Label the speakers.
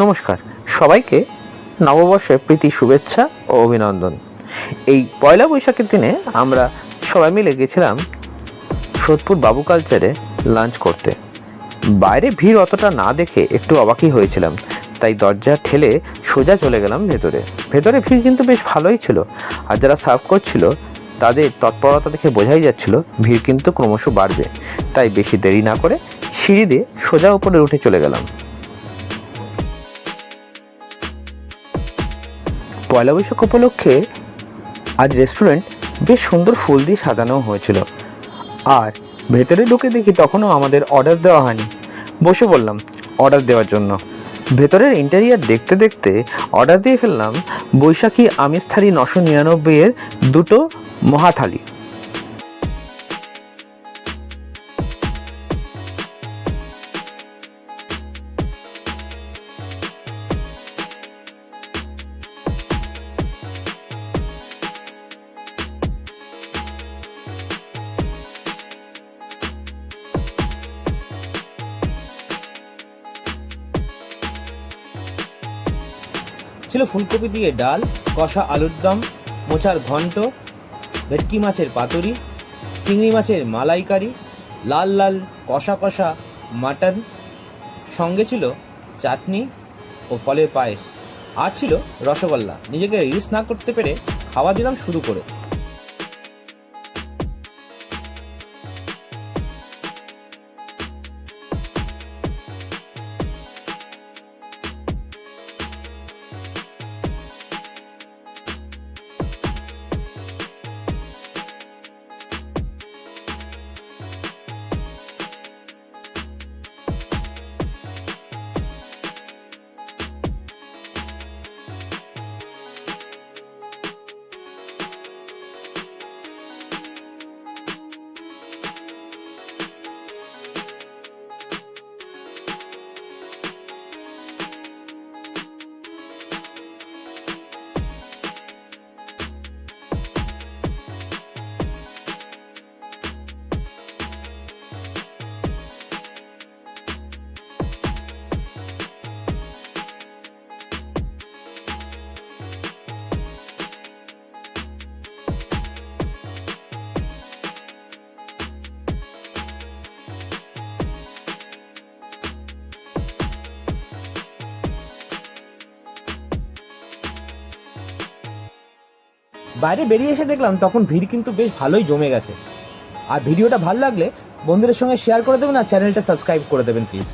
Speaker 1: নমস্কার। সবাইকে নববর্ষের প্রীতি, শুভেচ্ছা ও অভিনন্দন। এই পয়লা বৈশাখের দিনে আমরা সবাই মিলে গেছিলাম সোদপুর বাবু কালচারে লাঞ্চ করতে। বাইরে ভিড় অতটা না দেখে একটু অবাকই হয়েছিলাম। তাই দরজা ঠেলে সোজা চলে গেলাম ভেতরে। ভেতরে ভিড় কিন্তু বেশ ভালোই ছিল। আর যারা সার্ভ করছিল, তাদের তৎপরতা দেখে বোঝাই যাচ্ছিল, ভিড় কিন্তু ক্রমশ বাড়বে। তাই বেশি দেরি না করে সিঁড়ি দিয়ে সোজা উপরে উঠে চলে গেলাম। পয়লা বৈশাখ উপলক্ষে আজ রেস্টুরেন্ট বেশ সুন্দর ফুল দিয়ে সাজানো হয়েছিল। আর ভেতরে ঢুকে দেখি তখনও আমাদের অর্ডার দেওয়া হয়নি। বসে বললাম অর্ডার দেওয়ার জন্য। ভেতরের ইন্টেরিয়ার দেখতে দেখতে অর্ডার দিয়ে ফেললাম বৈশাখী আমিষ থালি নশো নিরানব্বইয়ের দুটো মহাথালি।
Speaker 2: ছিল ফুলকপি দিয়ে ডাল, কষা আলুর দম, মোচার ঘন্ট, ভেটকি মাছের পাতুরি, চিংড়ি মাছের মালাইকারি, লাল লাল কষা কষা মাটন, সঙ্গে ছিল চাটনি ও ফলের পায়েস। আর ছিল রসগোল্লা। নিজেকে রিস্ক না করতে পেরে খাওয়া দিলাম শুরু করে। বাইরে বেরিয়ে এসে দেখলাম তখন ভিড় কিন্তু বেশ ভালোই জমে গেছে। আর ভিডিওটা ভালো লাগলে বন্ধুদের সঙ্গে শেয়ার করে দেবেন আর চ্যানেলটা সাবস্ক্রাইব করে দেবেন প্লিজ